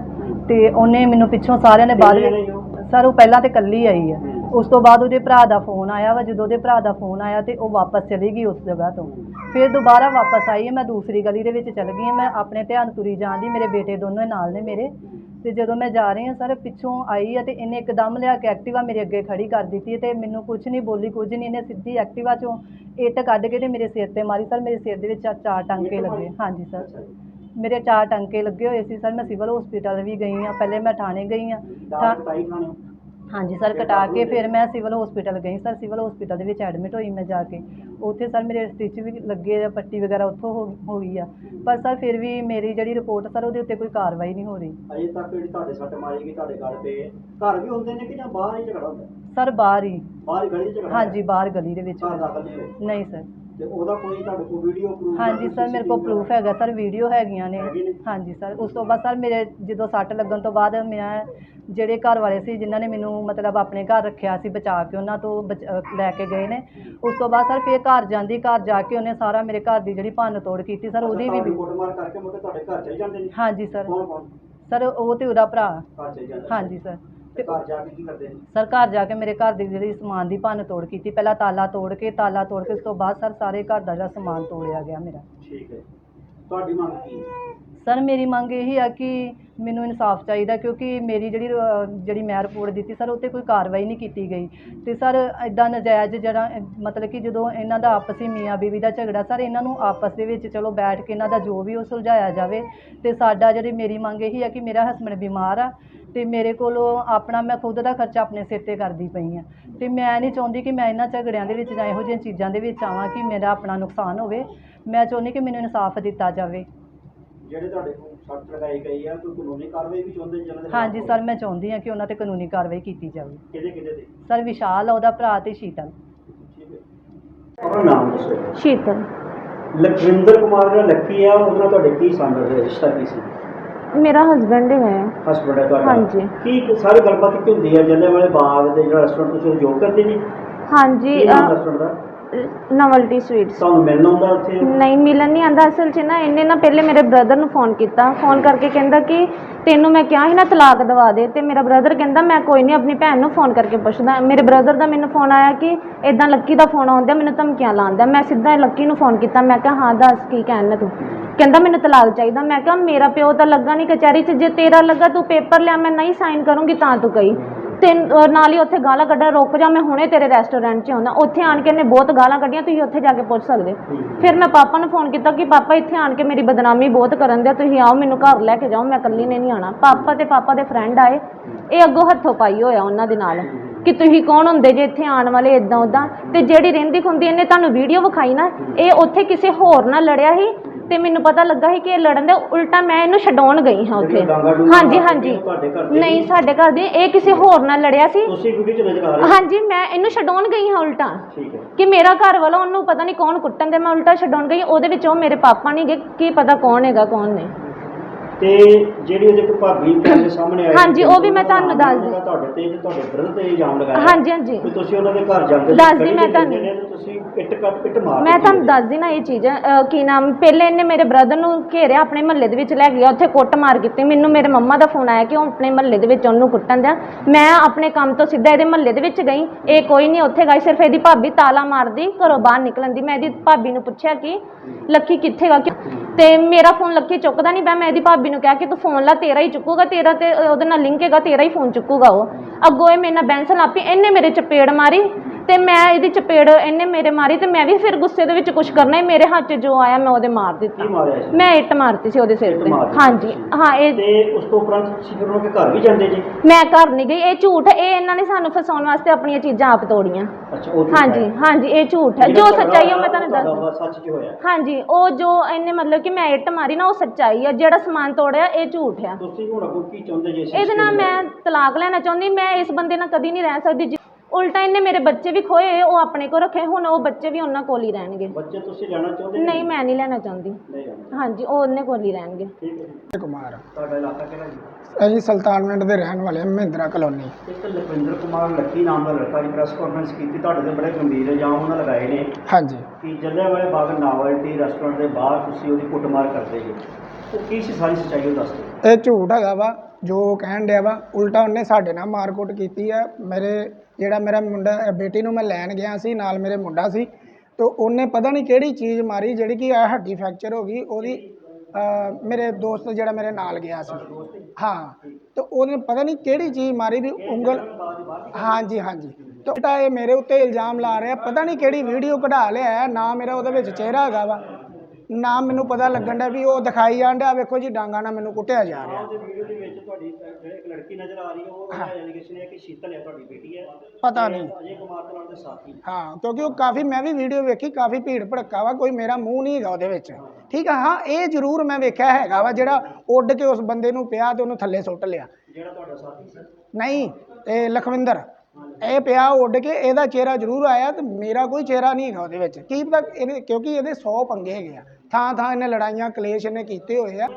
ਤੇ ਉਹਨੇ ਮੈਨੂੰ ਪਿੱਛੋਂ ਸਾਰਿਆਂ ਨੇ ਬਾਅਦ ਵਿੱਚ ਜਣੇ? ਸਰ ਉਹ ਪਹਿਲਾਂ ਤੇ ਕੱਲੀ ਆਈ ਆ। ਉਸ ਤੋਂ ਬਾਅਦ ਉਹਦੇ ਭਰਾ ਦਾ ਫੋਨ ਆਇਆ ਵਾ ਜਦੋਂ ਉਹਦੇ ਭਰਾ ਦਾ ਫੋਨ ਆਇਆ ਤੇ ਉਹ ਵਾਪਸ ਚਲੀ ਗਈ ਉਸ ਜਗ੍ਹਾ ਤੋਂ। ਫਿਰ ਦੁਬਾਰਾ ਵਾਪਸ ਆਈ ਹੈ ਮੈਂ ਦੂਸਰੀ ਗਲੀ ਦੇ ਵਿੱਚ ਚਲ ਗਈ ਹਾਂ ਮੈਂ ਆਪਣੇ ਧਿਆਨ ਤੁਰੀ ਜਾਂਦੀ ਮੇਰੇ ਬੇਟੇ ਦੋਨੋਂ ਨਾਲ ਨੇ ਮੇਰੇ। ਤੇ ਜਦੋਂ ਮੈਂ ਜਾ ਰਹੀ ਹਾਂ ਸਰ ਪਿੱਛੋਂ ਆਈ ਹੈ ਤੇ ਇਹਨੇ ਇੱਕਦਮ ਲਿਆ ਕੇ ਐਕਟਿਵਾ ਮੇਰੇ ਅੱਗੇ ਖੜੀ ਕਰ ਦਿੱਤੀ ਤੇ ਮੈਨੂੰ ਕੁਝ ਨਹੀਂ ਬੋਲੀ ਕੁਝ ਨਹੀਂ। ਇਹਨੇ ਸਿੱਧੀ ਐਕਟਿਵਾ ਚੋਂ ਇੱਟ ਕੱਢ ਕੇ ਤੇ ਮੇਰੇ ਸਿਰ ਤੇ ਮਾਰੀ। ਸਰ ਮੇਰੇ ਸਿਰ ਦੇ ਵਿੱਚ ਚਾਰ- ਟਾਂਕੇ ਲੱਗੇ? ਹਾਂਜੀ ਸਰ। ਮੇਰੇ ਚਾਰ ਟਾਂਕੇ ਲੱਗੇ ਹੋਏ ਸੀ ਸਰ ਮੈਂ ਸਿਵਲ ਹਸਪੀਟਲ ਵੀ ਗਈ ਹਾਂ ਪਹਿਲੇ ਮੈਂ ਥਾਣੇ ਗਈ ਖਾਣੇ ਹਾਂਜੀ ਸਰ ਕਟਾ ਕੇ ਫਿਰ ਮੈਂ ਸਿਵਲ ਹਸਪੀਟਲ ਗਈ। ਸਰ ਸਿਵਲ ਹਸਪੀਟਲ ਦੇ ਵਿੱਚ ਐਡਮਿਟ ਹੋਈ ਮੈਂ ਜਾ ਕੇ। ਉੱਥੇ ਸਰ ਮੇਰੇ ਸਟਿਚ ਵੀ ਲੱਗੇ ਆ ਪੱਟੀ ਵਗੈਰਾ ਉੱਥੋਂ ਹੋ ਗਈ ਆ। ਪਰ ਸਰ ਫਿਰ ਵੀ ਮੇਰੀ ਜਿਹੜੀ ਰਿਪੋਰਟ ਸਰ ਉਹਦੇ ਉੱਤੇ ਕੋਈ ਕਾਰਵਾਈ ਨਹੀਂ ਹੋ ਰਹੀ। ਅਜੇ ਤੱਕ ਜਿਹੜੀ ਤੁਹਾਡੇ ਸੱਟ ਮਾਰੀ ਗਈ ਤੁਹਾਡੇ ਗਲ ਪਏ ਘਰ ਵੀ ਹੁੰਦੇ ਨੇ ਕਿ ਜਾਂ ਬਾਹਰ ਹੀ ਝਗੜਾ ਹੁੰਦਾ? ਸਰ ਬਾਹਰ ਹੀ। ਬਾਹਰ ਹੀ ਗਲੀ 'ਚ ਝਗੜਾ ਹਾਂਜੀ ਬਾਹਰ ਗਲੀ ਦੇ ਵਿੱਚ? ਨਹੀਂ ਸਰ। ਤੇ ਉਹਦਾ ਕੋਈ ਤੁਹਾਡੇ ਕੋਲ ਵੀਡੀਓ ਪ੍ਰੂਫ ਹਾਂਜੀ ਸਰ ਮੇਰੇ ਕੋਲ ਪ੍ਰੂਫ ਹੈਗਾ ਸਰ ਵੀਡੀਓ ਹੈਗੀਆਂ ਨੇ? ਹਾਂਜੀ ਸਰ ਉਸ ਤੋਂ ਬਾਅਦ ਸਰ ਮੇਰੇ ਜਦੋਂ ਸੱਟ ਲੱਗਣ ਤੋਂ ਬਾਅਦ ਮੈਂ ਜਿਹੜੇ ਘਰ ਵਾਲੇ ਸੀ ਜਿਨ੍ਹਾਂ ਨੇ ਮੈਨੂੰ ਮਤਲਬ ਆਪਣੇ ਘਰ ਰੱਖਿਆ ਸੀ ਬਚਾ ਕੇ ਉਹਨਾਂ ਤੋਂ ਬਚ- ਅਹ ਲੈ ਕੇ ਗਏ ਨੇ। ਉਸ ਤੋਂ ਬਾਅਦ ਸਰ ਫਿਰ ਘਰ ਜਾਂਦੀ ਘਰ ਜਾ ਕੇ ਉਹਨੇ ਸਾਰਾ ਮੇਰੇ ਘਰ ਦੀ ਜਿਹੜੀ ਭੰਨ ਤੋੜ ਕੀਤੀ ਸਰ ਉਹਦੀ ਵੀ ਰਿਪੋਰਟ ਮਾਰ ਕਰਕੇ ਮੁੜ ਕੇ ਤੁਹਾਡੇ ਘਰ ਚਲੇ ਜਾਂਦੇ ਨੇ? ਹਾਂਜੀ ਸਰ। ਕੌਣ ਕੌਣ ਸਰ ਉਹ ਤੇ ਉਹਦਾ ਭਰਾ। ਘਰ ਚਲੇ ਜਾਂਦੇ ਨੇ? ਹਾਂਜੀ ਸਰ। ਤੇ ਘਰ ਜਾ ਕੇ ਕੀ ਕਰਦੇ ਨੇ ਸਰ ਘਰ ਜਾ ਕੇ ਮੇਰੇ ਘਰ ਦੀ ਜਿਹੜੀ ਸਮਾਨ ਦੀ ਭੰਨ ਤੋੜ ਕੀਤੀ। ਪਹਿਲਾਂ ਤਾਲਾ ਤੋੜ ਕੇ ਤਾਲਾ ਤੋੜ ਕੇ ਉਸ ਤੋਂ ਬਾਅਦ ਸਰ ਸਾਰੇ ਘਰ ਦਾ ਜਿਹੜਾ ਸਮਾਨ ਤੋੜਿਆ ਗਿਆ ਮੇਰਾ। ਠੀਕ ਹੈ। ਤੁਹਾਡੀ ਮੰਗ ਕੀ ਹੈ? ਸਰ ਮੇਰੀ ਮੰਗ ਇਹ ਆ ਕਿ ਮੈਨੂੰ ਇਨਸਾਫ ਚਾਹੀਦਾ ਕਿਉਂਕਿ ਮੇਰੀ ਜਿਹੜੀ ਅਹ, ਜਿਹੜੀ ਮੈਂ ਰਿਪੋਰਟ ਦਿੱਤੀ ਸਰ ਉੱਤੇ ਕੋਈ ਕਾਰਵਾਈ ਨਹੀਂ ਕੀਤੀ ਗਈ। ਤੇ ਸਰ ਇਦਾਂ ਨਜਾਇਜ਼ ਜਿਹੜਾ ਮਤਲਬ ਕਿ ਜਦੋਂ ਇਹਨਾਂ ਦਾ ਆਪਸੀ ਮੀਆਂ ਬੀਵੀ ਦਾ ਝਗੜਾ ਸਰ ਇਹਨਾਂ ਨੂੰ ਆਪਸ ਦੇ ਵਿੱਚ ਚਲੋ ਬੈਠ ਕੇ ਇਹਨਾਂ ਦਾ ਜੋ ਵੀ ਉਹ ਸੁਲਝਾਇਆ ਜਾਵੇ ਤੇ ਸਾਡਾ ਜਿਹੜੀ ਮੇਰੀ ਮੰਗ ਇਹੀ ਆ ਕਿ ਮੇਰਾ ਹਸਬੰਡ ਬਿਮਾਰ ਆ ਤੇ ਮੇਰੇ ਕੋਲੋਂ ਆਪਣਾ ਮੈਂ ਖੁਦ ਦਾ ਖਰਚਾ ਆਪਣੇ ਸਿਰ ਤੇ ਕਰਦੀ ਪਈ ਆ। ਤੇ ਮੈਂ ਨਹੀਂ ਚਾਹੁੰਦੀ ਕਿ ਮੈਂ ਇਹਨਾਂ ਝਗੜਿਆਂ ਦੇ ਵਿੱਚ ਜਾਂ ਇਹੋ ਜਿਹੀਆਂ ਚੀਜ਼ਾਂ ਦੇ ਵਿੱਚ ਆਵਾਂ ਕਿ ਮੇਰਾ ਆਪਣਾ ਨੁਕਸਾਨ ਹੋਵੇ। ਮੈਂ ਚਾਹੁੰਦੀ ਕਿ ਮੈਨੂੰ ਇਨਸਾਫ ਦਿੱਤਾ ਜਾਵੇ। ਜਿਹੜੇ ਤੁਹਾਡੇ ਕੋਲ ਸੱਟ ਲਗਾਈ ਗਈ ਆ ਕੋਈ ਕਾਨੂੰਨੀ ਕਾਰਵਾਈ ਵੀ ਚਾਹੁੰਦੇ ਜਿਹਨਾਂ ਦੇ ਹਾਂਜੀ ਸਰ ਮੈਂ ਚਾਹੁੰਦੀ ਹਾਂ ਕਿ ਉਹਨਾਂ ਤੇ ਕਾਨੂੰਨੀ ਕਾਰਵਾਈ ਕੀਤੀ ਜਾਵੇ। ਕਿਹਦੇ ਕਿਹਦੇ ਤੇ? ਸਰ ਵਿਸ਼ਾਲ ਆ ਉਹਦਾ ਭਰਾ ਤੇ ਸ਼ੀਤਲ। ਠੀਕ ਹੈ ਆਪਣਾ ਨਾਮ ਦੱਸੋ। ਸ਼ੀਤਲ। ਲਖਵਿੰਦਰ ਕੁਮਾਰ ਜਿਹੜਾ ਲੱਕੀ ਆ ਉਹਦੇ ਨਾਲ ਤੁਹਾਡੇ ਕੀ ਸੰਬੰਧ ਹੈ? ਰਿਸ਼ਤਾ ਕੀ ਸੀ? ਮੇਰਾ ਹਸਬੰਡ ਹੈ। ਹਸਬੰਡ ਹੈ ਤੁਹਾਡਾ? ਹਾਂਜੀ। ਕੀ ਸਾਰੀ ਗੱਲਬਾਤ ਕੀ ਹੁੰਦੀ ਹੈ ਜੱਲੇ ਵਾਲੇ ਬਾਗ ਦੇ ਜਿਹੜਾ ਰੈਸਟੋਰੈਂਟ ਤੁਸੀਂ ਜੋਬ ਕਰਦੇ ਜੀ? ਹਾਂਜੀ ਕੀ ਨਾਮ ਰੈਸਟੋਰੈਂਟ ਦਾ? ਨਵਲਟੀ ਸਵੀਟਸ। ਤੁਹਾਨੂੰ ਮਿਲਣਾ ਹੁੰਦਾ ਉੱਥੇ? ਨਹੀਂ ਮਿਲਣ ਨਹੀਂ ਆਂਦਾ ਅਸਲ 'ਚ ਨਾ ਇਹਨੇ ਨਾ ਪਹਿਲੇ ਮੇਰੇ ਬ੍ਰਦਰ ਨੂੰ ਫੋਨ ਕੀਤਾ। ਫੋਨ ਕਰਕੇ ਕਹਿੰਦਾ ਕਿ ਤੈਨੂੰ ਮੈਂ ਕਿਹਾ ਸੀ ਨਾ ਤਲਾਕ ਦਵਾ ਦੇ ਤੇ ਮੇਰਾ ਬ੍ਰਦਰ ਕਹਿੰਦਾ ਮੈਂ ਕੋਈ ਨਹੀਂ ਆਪਣੀ ਭੈਣ ਨੂੰ ਫੋਨ ਕਰਕੇ ਪੁੱਛਦਾ। ਮੇਰੇ ਬ੍ਰਦਰ ਦਾ ਮੈਨੂੰ ਫੋਨ ਆਇਆ ਕਿ ਇਦਾਂ ਲੱਕੀ ਦਾ ਫੋਨ ਆਉਂਦਾ ਮੈਨੂੰ ਧਮਕੀਆਂ ਲਾਉਂਦਾ ਮੈਂ ਸਿੱਧਾ ਲੱਕੀ ਨੂੰ ਫੋਨ ਕੀਤਾ। ਮੈਂ ਕਿਹਾ ਹਾਂ ਦੱਸ ਕੀ ਕਹਿਣਾ ਤੂੰ? ਕਹਿੰਦਾ ਮੈਨੂੰ ਤਲਾਕ ਚਾਹੀਦਾ। ਮੈਂ ਕਿਹਾ ਮੇਰਾ ਪਿਓ ਤਾਂ ਲੱਗਾ ਨਹੀਂ ਕਚਹਿਰੀ 'ਚ। ਜੇ ਤੇਰਾ ਲੱਗਾ ਤੂੰ ਪੇਪਰ ਲਿਆ ਮੈਂ ਨਹੀਂ ਸਾਈਨ ਕਰੂੰਗੀ ਤਾਂ ਤੂੰ ਕਹੀ ਤੇ ਨਾਲ ਹੀ ਉੱਥੇ ਗਾਲਾਂ ਕੱਢਣ ਰੁਕ ਜਾ, ਮੈਂ ਹੁਣੇ ਤੇਰੇ ਰੈਸਟੋਰੈਂਟ 'ਚ ਆਉਂਦਾ। ਉੱਥੇ ਆਣ ਕੇ ਇਹਨੇ ਬਹੁਤ ਗਾਲਾਂ ਕੱਢੀਆਂ, ਤੁਸੀਂ ਉੱਥੇ ਜਾ ਕੇ ਪੁੱਛ ਸਕਦੇ। ਫਿਰ ਮੈਂ ਪਾਪਾ ਨੂੰ ਫੋਨ ਕੀਤਾ ਕਿ ਪਾਪਾ ਇੱਥੇ ਆਣ ਕੇ ਮੇਰੀ ਬਦਨਾਮੀ ਬਹੁਤ ਕਰਨ ਦਿਆ, ਤੁਸੀਂ ਆਓ, ਮੈਨੂੰ ਘਰ ਲੈ ਕੇ ਜਾਓ, ਮੈਂ ਇਕੱਲੀ ਨੇ ਨਹੀਂ ਆਣਾ ਪਾਪਾ ਤੇ ਪਾਪਾ ਦੇ ਫਰੈਂਡ ਆਏ, ਇਹ ਅੱਗੋਂ ਹੱਥੋਂ ਪਾਈ ਹੋਇਆ ਉਹਨਾਂ ਦੇ ਨਾਲ, ਕਿ ਤੁਸੀਂ ਕੌਣ ਹੁੰਦੇ ਜੇ ਇੱਥੇ ਆਉਣ ਵਾਲੇ ਇਦਾਂ ਉਦਾਂ ਤੇ ਜਿਹੜੀ ਰਹਿੰਦੀ ਖੁੰਦੀ, ਇਹਨੇ ਤੁਹਾਨੂੰ ਵੀਡੀਓ ਵਿਖਾਈ ਨਾ, ਇਹ ਉੱਥੇ ਕਿਸੇ ਹੋਰ ਨਾਲ ਲੜਿਆ ਸੀ ਤੇ ਮੈਨੂੰ ਪਤਾ ਲੱਗਾ ਸੀ ਕਿ ਇਹ ਲੜਨ ਦੇ ਉਲਟਾ ਮੈਂ ਇਹਨੂੰ ਛਡਾਉਣ ਗਈ ਹਾਂ ਉੱਥੇ। ਹਾਂਜੀ ਹਾਂਜੀ। ਨਹੀਂ ਸਾਡੇ ਘਰ ਦੇ। ਇਹ ਕਿਸੇ ਹੋਰ ਨਾਲ ਲੜਿਆ ਸੀ। ਤੁਸੀਂ ਵੀਡੀਓ ਚ ਨਜ਼ਰ ਆ ਰਹੇ ਹੋ? ਹਾਂਜੀ ਮੈਂ ਇਹਨੂੰ ਛਡਾਉਣ ਗਈ ਹਾਂ ਉਲਟਾ। ਕਿ ਮੇਰਾ ਘਰ ਵਾਲਾ ਉਹਨੂੰ ਪਤਾ ਨਹੀਂ ਕੌਣ ਕੁੱਟਣ ਦੇ ਮੈਂ ਉਲਟਾ ਛਡਾਉਣ ਗਈ। ਉਹਦੇ ਵਿੱਚ ਉਹ ਮੇਰੇ ਪਾਪਾ ਨਹੀਂ ਗਏ ਕੀ ਪਤਾ ਕੌਣ ਹੈਗਾ ਕੌਣ ਨਹੀਂ। ਤੇ ਜਿਹੜੀ ਉਹਦੇ ਕੋਈ ਭਾਬੀ ਤੁਹਾਡੇ ਸਾਹਮਣੇ ਆਈ ਹਾਂਜੀ, ਉਹ ਵੀ ਮੈਂ ਤੁਹਾਨੂੰ ਦੱਸ ਦਿੰਦੀ। ਤੁਹਾਡੇ ਤੇ ਤੇ ਤੁਹਾਡੇ ਬ੍ਰਦਰ ਤੇ ਇਲਜ਼ਾਮ ਲਗਾਇਆ। ਹਾਂਜੀ ਹਾਂਜੀ। ਕਿ ਤੁਸੀਂ ਉਹਨਾਂ ਦੇ ਘਰ ਜਾਂਦੇ ਦੱਸਦੀ ਗਲੀ ਮੈਂ ਤੁਹਾਨੂੰ। ਨੇ ਤੇ ਤੁਸੀਂ ਇੱਟ ਕੱਟ ਇੱਟ ਮਾਰ ਮੈਂ ਤੁਹਾਨੂੰ ਦੱਸਦੀ ਨਾ ਇਹ ਚੀਜ਼ ਅਹ, ਕੀ ਨਾਮ ਪਹਿਲੇ ਇਹਨੇ ਮੇਰੇ ਬ੍ਰਦਰ ਨੂੰ ਘੇਰਿਆ ਆਪਣੇ ਮਹੱਲੇ ਦੇ ਵਿੱਚ ਲੈ ਗਿਆ ਉੱਥੇ ਕੁੱਟ ਮਾਰ ਕੀਤੀ। ਮੈਨੂੰ ਮੇਰੇ ਮੰਮਾ ਦਾ ਫੋਨ ਆਇਆ ਕਿ ਉਹ ਆਪਣੇ ਮਹੱਲੇ ਦੇ ਵਿੱਚ ਉਹਨੂੰ ਕੁੱਟਣ ਦਿਆ। ਮੈਂ ਆਪਣੇ ਕੰਮ ਤੋਂ ਸਿੱਧਾ ਇਹਦੇ ਮਹੱਲੇ ਦੇ ਵਿੱਚ ਗਈ। ਇਹ ਕੋਈ ਨਹੀਂ ਉੱਥੇ ਗਈ ਸਿਰਫ ਇਹਦੀ ਭਾਬੀ ਤਾਲਾ ਮਾਰਦੀ ਘਰੋਂ ਬਾਹਰ ਨਿਕਲਣ ਦੀ। ਮੈਂ ਇਹਦੀ ਭਾਬੀ ਨੂੰ ਪੁੱਛਿਆ ਕਿ ਲੱਕੀ ਕਿੱਥੇ ਗਾ? ਕਿ- ਤੇ ਮੇਰਾ ਫੋਨ ਲੱਕੀ ਚੁੱਕਦਾ ਨਹੀਂ ਪਿਆ ਮੈਂ ਇਹਦੀ ਭਾਬੀ ਨੂੰ ਕਿਹਾ ਕਿ ਤੂੰ ਫੋਨ ਲਾ, ਤੇਰਾ ਹੀ ਚੁੱਕੂਗਾ, ਤੇਰਾ ਤੇ ਉਹਦੇ ਨਾਲ ਲਿੰਕ ਹੈਗਾ, ਤੇਰਾ ਹੀ ਫੋਨ ਚੁੱਕੂਗਾ ਉਹ। ਅੱਗੋਂ ਇਹ ਮੇਰੇ ਨਾਲ ਬੈਂਸਲ ਆਪੀ ਇਹਨੇ ਮੇਰੇ ਚਪੇੜ ਮਾਰੀ ਤੇ ਮੈਂ ਇਹਦੀ ਚਪੇੜ ਇਹਨੇ ਮੇਰੇ ਮਾਰੀ ਤੇ ਮੈਂ ਵੀ ਫਿਰ ਗੁੱਸੇ ਦੇ ਵਿੱਚ ਕੁਝ ਕਰਨਾ ਹੀ। ਮੇਰੇ ਹੱਥ 'ਚ ਜੋ ਆਇਆ ਮੈਂ ਉਹਦੇ ਮਾਰ ਦਿੱਤਾ। ਕੀ ਮਾਰਿਆ ਸੀ? ਮੈਂ ਇੱਟ ਮਾਰਤੀ ਸੀ ਉਹਦੇ ਸਿਰ ਤੇ। ਹਾਂਜੀ। ਹਾਂ ਇਹ ਤੇ ਉਸ ਤੋਂ ਉਪਰੰਤ ਤੁਸੀਂ ਫਿਰ ਉਹਨਾਂ ਦੇ ਘਰ ਵੀ ਜਾਂਦੇ ਜੀ? ਮੈਂ ਘਰ ਨਹੀਂ ਗਈ। ਇਹ ਝੂਠ ਹੈ। ਇਹ ਇਹਨਾਂ ਨੇ ਸਾਨੂੰ ਫਸਾਉਣ ਵਾਸਤੇ ਆਪਣੀਆਂ ਚੀਜ਼ਾਂ ਆਪ ਤੋੜੀਆਂ। ਅੱਛਾ ਉਹ ਝੂਠ ਹਾਂਜੀ। ਹਾਂਜੀ ਇਹ ਝੂਠ ਹੈ। ਜੋ ਸੱਚਾਈ ਹੈ ਉਹ ਮੈਂ ਤੁਹਾਨੂੰ ਦੱਸ ਸੱਚ ਕੀ ਹੋਇਆ? ਹਾਂਜੀ ਉਹ ਜੋ ਇਹਨੇ ਮਤਲਬ ਕਿ ਮੈਂ ਇੱਟ ਮਾਰੀ ਨਾ ਉਹ ਸੱਚਾਈ ਹੈ ਜਿਹੜਾ ਸਮਾਨ ਤੋੜਿਆ ਇਹ ਝੂਠ ਹੈ ਤੁਸੀਂ ਹੁਣ ਅੱਗੋਂ ਕੀ ਚਾਹੁੰਦੇ ਜੀ ਇਸ ਇਹਦੇ ਨਾਲ ਮੈਂ ਤਲਾਕ ਲੈਣਾ ਚਾਹੁੰਦੀ। ਮੈਂ ਇਸ ਬੰਦੇ ਨਾਲ ਕਦੀ ਨਹੀਂ ਰਹਿ ਸਕਦੀ ਉਲਟਾ ਇਹਨੇ ਮੇਰੇ ਬੱਚੇ ਵੀ ਖੋਏ ਉਹ ਆਪਣੇ ਕੋਲ ਰੱਖੇ ਹੁਣ ਉਹ ਬੱਚੇ ਵੀ ਉਹਨਾਂ ਕੋਲ ਹੀ ਰਹਿਣਗੇ। ਬੱਚੇ ਤੁਸੀਂ ਲੈਣਾ ਚਾਹੁੰਦੇ ਨਹੀਂ ਮੈਂ ਨਹੀਂ ਲੈਣਾ ਚਾਹੁੰਦੀ। ਨਹੀਂ ਲੈਣਾ। ਹਾਂਜੀ ਉਹ ਉਹਨੇ ਕੋਲ ਹੀ ਰਹਿਣਗੇ। ਠੀਕ ਹੈ ਜੀ। ਕੁਮਾਰ। ਤੁਹਾਡਾ ਇਲਾਕਾ ਕਿਹੜਾ ਜੀ? ਅਸੀਂ ਸੁਲਤਾਨਵਿੰਡ ਦੇ ਰਹਿਣ ਵਾਲੇ ਹਾਂ ਮਹਿੰਦਰਾ ਕਲੋਨੀ। ਇੱਕ ਲਖਵਿੰਦਰ ਕੁਮਾਰ ਲੱਕੀ ਨਾਮ ਦਾ ਲੜਕਾ ਜੀ ਪ੍ਰੈਸ ਕਾਨਫਰੰਸ ਕੀਤੀ ਤੁਹਾਡੇ ਤੇ ਬੜੇ ਗੰਭੀਰ ਇਲਜ਼ਾਮ ਉਹਨਾਂ ਲਗਾਏ ਨੇ ਹਾਂਜੀ। ਕਿ ਜੱਲਿਆਂਵਾਲੇ ਬਾਗ ਨਾਵਲਟੀ ਰੈਸਟੋਰੈਂਟ ਦੇ ਬਾਹਰ ਤੁਸੀਂ ਉਹਦੀ ਕੁੱਟਮਾਰ ਕਰਦੇ ਜੀ। ਉਹ ਕੀ ਸੀ ਸਾਰੀ ਸੱਚਾਈ ਉਹ ਦੱਸ ਦਿਓ। ਇਹ ਝੂਠ ਹੈਗਾ ਵਾ ਜੋ ਉਹ ਕਹਿਣ ਡਿਆ ਵਾ ਉਲਟਾ ਉਹਨੇ ਸਾਡੇ ਨਾਲ ਮਾਰਕੁੱਟ ਕੀਤੀ ਆ। ਮੇਰੇ ਜਿਹੜਾ ਮੇਰਾ ਮੁੰਡਾ ਬੇਟੀ ਨੂੰ ਮੈਂ ਲੈਣ ਗਿਆ ਸੀ ਨਾਲ ਮੇਰੇ ਮੁੰਡਾ ਸੀ। ਤੇ ਉਹਨੇ ਪਤਾ ਨਹੀਂ ਕਿਹੜੀ ਚੀਜ਼ ਮਾਰੀ ਜਿਹੜੀ ਕਿ ਆ ਹੱਡੀ ਫ੍ਰੈਕਚਰ ਹੋ ਗਈ ਉਹਦੀ ਅ, ਮੇਰੇ ਦੋਸਤ ਜਿਹੜਾ ਮੇਰੇ ਨਾਲ ਗਿਆ ਸੀ। ਹਾਂ ਤੇ ਉਹਨੇ ਪਤਾ ਨਹੀਂ ਕਿਹੜੀ ਚੀਜ਼ ਮਾਰੀ ਵੀ ਉਂਗਲ ਹਾਂਜੀ ਹਾਂਜੀ। ਤੇ ਉਲਟਾ ਇਹ ਮੇਰੇ ਉੱਤੇ ਇਲਜ਼ਾਮ ਲਾ ਰਿਹਾ ਪਤਾ ਨਹੀਂ ਕਿਹੜੀ ਵੀਡੀਓ ਕਢਾ ਲਿਆ ਹੈ, ਨਾ ਮੇਰਾ ਉਹਦੇ ਵਿੱਚ ਚਿਹਰਾ ਹੈਗਾ ਵਾ। ਨਾ ਮੈਨੂੰ ਪਤਾ ਲੱਗਣ ਡਿਆ ਵੀ ਉਹ ਦਿਖਾਈ ਜਾਣ ਡਿਆ ਵੇਖੋ ਜੀ ਡਾਂਗਾ ਨਾਲ ਮੈਨੂੰ ਕੁੱਟਿਆ ਜਾ ਰਿਹਾ। ਉਹਦੇ ਵੀਡੀਓ ਦੇ ਵਿੱਚ ਤੁਹਾਡੀ ਅ, ਜਿਹੜੀ ਇੱਕ ਲੜਕੀ ਨਜ਼ਰ ਆ ਰਹੀ ਹੈ ਉਹ ਐਲੀਗੇਸ਼ਨ ਹੈ ਕਿ ਸ਼ੀਤਲ ਹੈ ਤੁਹਾਡੀ ਬੇਟੀ ਹੈ। ਪਤਾ ਨਹੀਂ। ਅਜੇ ਕੁਮਾਰ ਤੋਂ ਨਾਲ ਦੇ ਸਾਥੀ ਹਾਂ ਕਿਉਂਕਿ ਉਹ ਕਾਫੀ ਮੈਂ ਵੀ ਵੀਡੀਓ ਵੇਖੀ ਕਾਫੀ ਭੀੜ ਭੜੱਕਾ ਵਾ ਕੋਈ ਮੇਰਾ ਮੂੰਹ ਨਹੀਂ ਹੈਗਾ ਉਹਦੇ ਵਿੱਚ। ਠੀਕ ਆ ਹਾਂ ਇਹ ਜ਼ਰੂਰ ਮੈਂ ਵੇਖਿਆ ਹੈਗਾ ਵਾ ਜਿਹੜਾ ਉੱਡ ਕੇ ਉਸ ਬੰਦੇ ਨੂੰ ਪਿਆ ਤੇ ਉਹਨੂੰ ਥੱਲੇ ਸੁੱਟ ਲਿਆ। ਜਿਹੜਾ ਤੁਹਾਡਾ ਸਾਥੀ ਸੀ। ਨਹੀਂ ਇਹ ਲਖਵਿੰਦਰ। ਇਹ ਪਿਆ ਉੱਡ ਕੇ ਇਹਦਾ ਚਿਹਰਾ ਜ਼ਰੂਰ ਆਇਆ ਤੇ ਮੇਰਾ ਕੋਈ ਚਿਹਰਾ ਨਹੀਂ ਹੈਗਾ ਉਹਦੇ ਵਿੱਚ। ਕੀ ਪਤਾ ਇਹਦੇ, ਕਿਉਂਕਿ ਇਹਦੇ 100 ਪੰਗੇ ਹੈਗੇ ਆ। ਥਾਂ ਥਾਂ ਇਹਨੇ ਲੜਾਈਆਂ, ਕਲੇਸ਼ ਇਹਨੇ ਕੀਤੇ ਹੋਏ ਆ।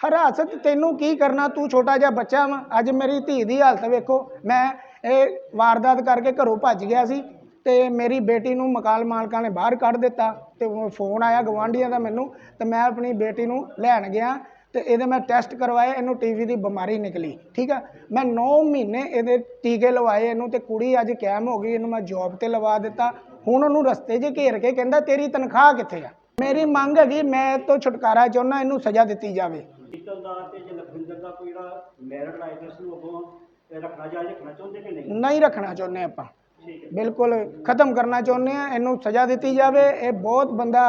ਹਰਾਸਤ ਤੈਨੂੰ ਕੀ ਕਰਨਾ? ਤੂੰ ਛੋਟਾ ਜਿਹਾ ਬੱਚਾ ਵਾ। ਅੱਜ ਮੇਰੀ ਧੀ ਦੀ ਹਾਲਤ ਵੇਖੋ। ਮੈਂ ਇਹ ਵਾਰਦਾਤ ਕਰਕੇ ਘਰੋਂ ਭੱਜ ਗਿਆ ਸੀ ਤੇ ਮੇਰੀ ਬੇਟੀ ਨੂੰ ਮਕਾਲ ਮਾਲਕਾਂ ਨੇ ਬਾਹਰ ਕੱਢ ਦਿੱਤਾ ਤੇ ਫੋਨ ਆਇਆ ਗਵਾਂਢੀਆਂ ਦਾ ਮੈਨੂੰ ਤੇ ਮੈਂ ਆਪਣੀ ਬੇਟੀ ਨੂੰ ਲੈਣ ਗਿਆ। ਤੇ ਇਹਦੇ ਮੈਂ ਟੈਸਟ ਕਰਵਾਏ ਇਹਨੂੰ ਟੀਵੀ ਦੀ ਬਿਮਾਰੀ ਨਿਕਲੀ ਠੀਕ ਆ? ਮੈਂ 9 ਮਹੀਨੇ ਇਹਦੇ ਟੀਕੇ ਲਵਾਏ ਇਹਨੂੰ ਤੇ ਕੁੜੀ ਅੱਜ ਕੈਮ ਹੋ ਗਈ ਇਹਨੂੰ ਮੈਂ ਜੌਬ ਤੇ ਲਵਾ ਦਿੱਤਾ। ਹੁਣ ਉਹਨੂੰ ਰਸਤੇ 'ਚ ਘੇਰ ਕੇ ਕਹਿੰਦਾ ਤੇਰੀ ਤਨਖਾਹ ਕਿੱਥੇ ਆ? ਮੇਰੀ ਮੰਗ ਹੈਗੀ ਮੈਂ ਤੋਂ ਛੁਟਕਾਰਾ ਚਾਹੁੰਦਾ ਇਹਨੂੰ ਸਜ਼ਾ ਦਿੱਤੀ ਜਾਵੇ। ਸ਼ੀਤਲ ਦਾ ਤੇ ਜੇ ਲਖਵਿੰਦਰ ਦਾ ਕੋਈ ਜਿਹੜਾ ਮੈਰਿਟ ਲਾਇਸੈਂਸ ਨੂੰ ਅੱਗੋਂ ਇਹ ਰੱਖਣਾ ਜਾਇਜ਼ ਰੱਖਣਾ ਚਾਹੁੰਦੇ ਕਿ ਨਹੀਂ? ਨਹੀਂ ਰੱਖਣਾ ਚਾਹੁੰਦੇ ਆਪਾਂ। ਬਿਲਕੁਲ ਖਤਮ ਕਰਨਾ ਚਾਹੁੰਦੇ ਆ ਇਹਨੂੰ ਸਜ਼ਾ ਦਿੱਤੀ ਜਾਵੇ। ਇਹ ਬਹੁਤ ਬੰਦਾ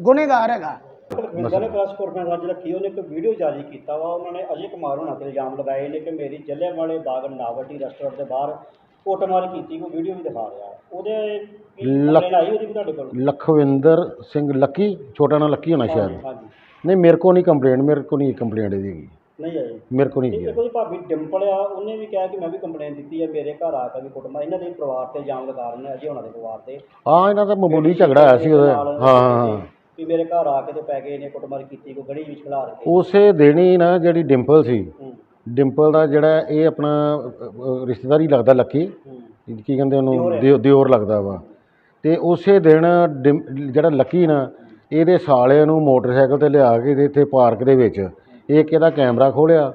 ਗੁਨੇਗਾਰ ਹੈਗਾ। ਲਖਵਿੰਦਰ ਨੇ ਪ੍ਰੈਸ ਕਾਨਫਰੰਸ ਅੱਜ ਰੱਖੀ ਉਹਨੇ ਇੱਕ ਵੀਡੀਓ ਜਾਰੀ ਕੀਤਾ ਵਾ ਉਹਨਾਂ ਨੇ ਅਜੇ ਕੁਮਾਰ ਹੋਣਾ ਤੇ ਇਲਜ਼ਾਮ ਲਗਾਏ ਨੇ ਕਿ ਮੇਰੀ ਜੱਲਿਆਂਵਾਲੇ ਬਾਗ ਨਾਵਲਟੀ ਰੈਸਟੋਰੈਂਟ ਦੇ ਬਾਹਰ ਕੁੱਟਮਾਰ ਕੀਤੀ ਕੋਈ ਵੀਡੀਓ ਵੀ ਦਿਖਾ ਰਿਹਾ। ਉਹਦੇ ਕੀ ਲੱਖ- ਕੰਪਲੇਂਟ ਆਈ ਉਹਦੀ ਵੀ ਤੁਹਾਡੇ ਕੋਲ? ਲਖਵਿੰਦਰ ਸਿੰਘ ਲੱਕੀ ਛੋਟਾ ਨਾਂ ਲੱਕੀ ਹੋਣਾ ਸ਼ਾਇਦ। ਹਾਂਜੀ ਨਹੀਂ ਮੇਰੇ ਕੋ ਨਹੀਂ ਕੰਪਲੇਂਟ ਮੇਰੇ ਕੋ ਨਹੀਂ ਕੰਪਲੇਂਟ ਇਹਦੀ ਹੈਗੀ। ਨਹੀਂ ਆਈ। ਮੇਰੇ ਕੋ ਨਹੀਂ ਇੱਕ ਉਹਦੀ ਭਾਬੀ ਡਿੰਪਲ ਆ ਉਹਨੇ ਵੀ ਕਿਹਾ ਕਿ ਮੈਂ ਵੀ ਕੰਪਲੇਂਟ ਦਿੱਤੀ ਹੈ ਮੇਰੇ ਘਰ ਆ ਕੇ ਵੀ ਕੁੱਟਮਾਰ ਇਹਨਾਂ ਦੇ ਪਰਿਵਾਰ ਤੇ ਇਲਜ਼ਾਮ ਲਗਾ ਰਹੇ ਨੇ ਅਜੇ ਹੋਣਾ ਦੇ ਪਰਿਵਾਰ ਤੇ। ਹਾਂ ਇਹਨਾਂ ਦਾ ਮਾਮੂਲੀ ਝਗੜਾ ਆਇਆ ਸੀ ਉਹਦਾ। ਹਾਂ ਹਾਂ ਵੀ ਮੇਰੇ ਘਰ ਆ ਕੇ ਤੇ ਪੈ ਗਏ ਨੇ ਕੁੱਟਮਾਰ ਕੀਤੀ ਕੋਈ ਗੜੀ ਵਿੱਚ ਖਿਲਾ ਰਹੇ ਉਸੇ ਦਿਨ ਹੀ ਨਾ ਜਿਹੜੀ ਡਿੰਪਲ ਸੀ ਡਿੰਪਲ ਦਾ ਜਿਹੜਾ ਇਹ ਆਪਣਾ ਅ, ਅ, ਰਿਸ਼ਤੇਦਾਰੀ ਲੱਗਦਾ ਲੱਕੀ। ਕੀ ਕਹਿੰਦੇ ਉਹਨੂੰ। ਦਿਓ- ਦਿਓਰ ਲੱਗਦਾ ਵਾ। ਤੇ ਉਸੇ ਦਿਨ ਡਿੰ- ਜਿਹੜਾ ਲੱਕੀ ਨਾ ਇਹਦੇ ਸਾਲੇ ਨੂੰ ਮੋਟਰਸਾਈਕਲ ਤੇ ਲਿਆ ਕੇ ਇਹਦੇ ਇੱਥੇ ਪਾਰਕ ਦੇ ਵਿੱਚ ਇੱਕ ਇਹਦਾ ਕੈਮਰਾ ਖੋਲਿਆ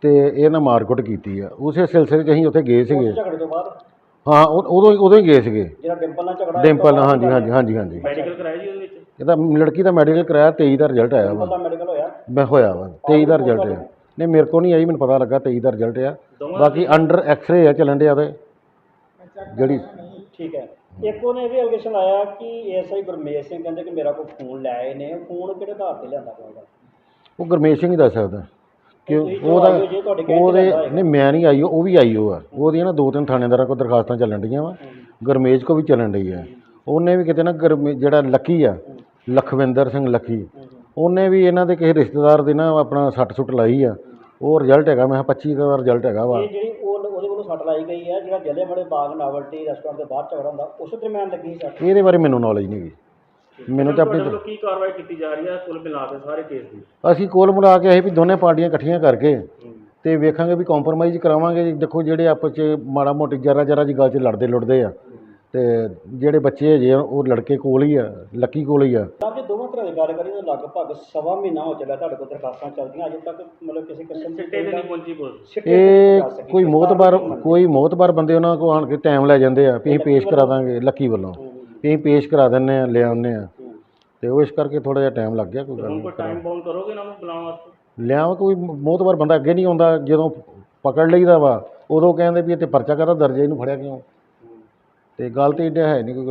ਤੇ ਇਹ ਨਾ ਮਾਰਕੁੱਟ ਕੀਤੀ ਆ। ਉਸੇ ਸਿਲਸਿਲੇ 'ਚ ਅਸੀਂ ਉੱਥੇ ਗਏ ਸੀਗੇ। ਉਸ ਝਗੜੇ ਤੋਂ ਬਾਅਦ? ਹਾਂ ਉਹ- ਉਦੋਂ ਉਦੋਂ ਹੀ ਗਏ ਸੀਗੇ। ਜਿਹੜਾ ਡਿੰਪਲ ਨਾਲ ਝਗੜਾ ਡਿੰਪਲ ਹਾਂਜੀ ਹਾਂਜੀ ਹਾਂਜੀ ਹਾਂਜੀ। ਮੈਡੀਕਲ ਕਰਾਇਆ ਜੀ ਇਹਦਾ ਲੜਕੀ ਦਾ ਮੈਡੀਕਲ ਕਰਾਇਆ 23 ਦਾ ਰਿਜ਼ਲਟ ਆਇਆ ਵਾ। ਦਾ ਮੈਡੀਕਲ ਹੋਇਆ? ਮੈਂ ਹੋਇਆ ਵਾ 23 ਦਾ ਰਿਜ਼ਲਟ ਆ। ਨਹੀਂ ਮੇਰੇ ਕੋ ਨਹੀਂ ਆਈ ਮੈਨੂੰ ਪਤਾ ਲੱਗਾ 23 ਦਾ ਰਿਜ਼ਲਟ ਆ। ਬਾਕੀ ਅੰਡਰ ਐਕਸ-ਰੇ ਆ ਚੱਲਣ ਡਿਆ ਉਹਦੇ ਜਿਹੜੀ ਠੀਕ ਹੈ। ਇੱਕ ਉਹਨੇ ਇਹ ਵੀ ਅਲੀਗੇਸ਼ਨ ਲਾਇਆ ਕਿ ਐਸਆਈ ਗੁਰਮੇਸ਼ ਸਿੰਘ ਕਹਿੰਦੇ ਕਿ ਮੇਰਾ ਕੋਈ ਫੋਨ ਲੈ ਆਏ ਨੇ। ਫੋਨ ਕਿਹੜੇ ਆਧਾਰ ਤੇ ਲਿਆਂਦਾ ਹੋਊਗਾ ਉਹ ਗੁਰਮੇਸ਼ ਸਿੰਘ ਹੀ ਦੱਸ ਸਕਦਾ। ਕਿ ਉਹਦਾ ਉਹਦੇ। ਨਹੀਂ ਮੈਂ ਨਹੀਂ ਆਈ ਉਹ ਵੀ ਆਈ ਉਹ ਆ ਉਹਦੀਆਂ ਨਾ ਦੋ ਤਿੰਨ ਥਾਣੇਦਾਰਾਂ ਕੋਲ ਦਰਖਾਸਤਾਂ ਚੱਲਣ ਡੀਆਂ ਵਾ। ਗੁਰਮੇਸ਼ ਕੋ ਵੀ ਚੱਲਣ ਡਈ ਆ। ਉਹਨੇ ਵੀ ਕਿਤੇ ਨਾ ਜਿਹੜਾ ਲੱਕੀ ਆ ਲਖਵਿੰਦਰ ਸਿੰਘ ਲੱਕੀ ਉਹਨੇ ਵੀ ਇਹਨਾਂ ਦੇ ਕਿਸੇ ਰਿਸ਼ਤੇਦਾਰ ਦੇ ਨਾ ਆਪਣਾ ਸੱਟ ਸੁੱਟ ਲਾਈ ਆ। ਉਹ ਰਿਜ਼ਲਟ ਹੈਗਾ ਮੈਂ ਕਿਹਾ 25 ਦਾ ਰਿਜ਼ਲਟ ਹੈਗਾ ਵਾ। ਇਹ ਜਿਹੜੀ ਉਹ ਉਹਦੇ ਵੱਲੋਂ ਸੱਟ ਲਾਈ ਗਈ ਹੈ ਜਿਹੜਾ ਜਲਿਆਂਵਾਲੇ ਬਾਗ ਨਾਵਲਟੀ ਰੈਸਟੋਰੈਂਟ ਦੇ ਬਾਹਰ ਝਗੜਾ ਹੁੰਦਾ ਉਸ ਦਰਮਿਆਨ ਲੱਗੀ ਸੀ ਸੱਟ? ਇਹਦੇ ਬਾਰੇ ਮੈਨੂੰ ਨੌਲੇਜ ਨਹੀਂ ਗੀ ਮੈਨੂੰ ਤਾਂ ਆਪਣੀ ਕੀ ਕਾਰਵਾਈ ਕੀਤੀ ਜਾ ਰਹੀ ਹੈ ਕੁੱਲ ਮਿਲਾ ਕੇ ਸਾਰੇ ਕੇਸ ਦੀ। ਅਸੀਂ ਕੋਲ ਮਿਲਾ ਕੇ ਅਸੀਂ ਵੀ ਦੋਨੇ ਪਾਰਟੀਆਂ ਇਕੱਠੀਆਂ ਕਰਕੇ ਤੇ ਵੇਖਾਂਗੇ ਵੀ ਕੰਪਰੋਮਾਈਜ਼ ਕਰਾਵਾਂਗੇ। ਦੇਖੋ ਜਿਹੜੇ ਆਪਸ 'ਚ ਮਾੜਾ ਮੋਟੀ ਜਰਾ ਜਰਾ ਜੀ ਗੱਲ 'ਚ ਲੜਦੇ ਲੁੜਦੇ ਆ। ਤੇ ਜਿਹੜੇ ਬੱਚੇ ਹਜੇ ਆ, ਉਹ ਲੜਕੇ ਕੋਲ ਹੀ ਆ ਲੱਕੀ ਕੋਲ ਹੀ ਆ। ਤਾਂ ਜੇ ਦੋਵਾਂ ਤਰ੍ਹਾਂ ਦੀ ਗੱਲ ਕਰੀਏ ਤਾਂ ਲਗਭਗ ਸਵਾ ਮਹੀਨਾ ਹੋ ਚੱਲਿਆ ਤੁਹਾਡੇ ਕੋਲ ਦਰਖਾਸਤਾਂ ਚੱਲਦੀਆਂ ਅਜੇ ਤੱਕ ਮਤਲਬ ਕਿਸੇ ਕਿਸਮ ਦੀ ਸਿੱਟੇ ਤੇ ਨਹੀਂ ਪਹੁੰਚੀ ਪੁਲਿਸ। ਸਿੱਟੇ ਤੇ ਨਹੀਂ ਇਹ ਜਾ ਸਕੀ। ਕੋਈ ਮੋਤਬਾਰ ਕੋਈ ਮੋਤਬਾਰ ਬੰਦੇ ਉਹਨਾਂ ਕੋਲ ਆਣ ਕੇ ਟਾਈਮ ਲੈ ਜਾਂਦੇ ਆ ਵੀ ਅਸੀਂ ਪੇਸ਼ ਕਰਾ ਦਾਂਗੇ ਲੱਕੀ ਵੱਲੋਂ। ਵੀ ਅਸੀਂ ਪੇਸ਼ ਕਰਾ ਦਿੰਨੇ ਆ ਲੈ ਆਉਂਦੇ ਆ। ਤੇ ਉਹ ਇਸ ਕਰਕੇ ਥੋੜਾ ਜਿਹਾ ਟਾਈਮ ਲੱਗ ਗਿਆ ਕੋਈ ਗੱਲ ਹੁਣ ਨਹੀਂ। ਕੋਈ ਟਾਈਮ ਬਾਉਂਡ ਕਰੋਗੇ ਨਾ ਉਹਨੂੰ ਬੁਲਾਉਣ ਵਾਸਤੇ? ਲਿਆ ਵਾ ਕੋਈ ਮੋਤਬਰ ਬੰਦਾ ਅੱਗੇ ਨਹੀਂ ਆਉਂਦਾ ਜਦੋਂ ਪਕੜ ਲਈਦਾ ਵਾ ਉਦੋਂ ਕਹਿੰਦੇ ਵੀ ਇੱਥੇ ਪਰਚਾ ਕਾਹਦਾ ਦਰਜ ਇਹਨੂੰ ਫੜਿਆ ਕਿਉਂ? ਅਤੇ ਗੱਲ ਤਾਂ ਇਹ ਹੈ ਨਹੀਂ ਕੋਈ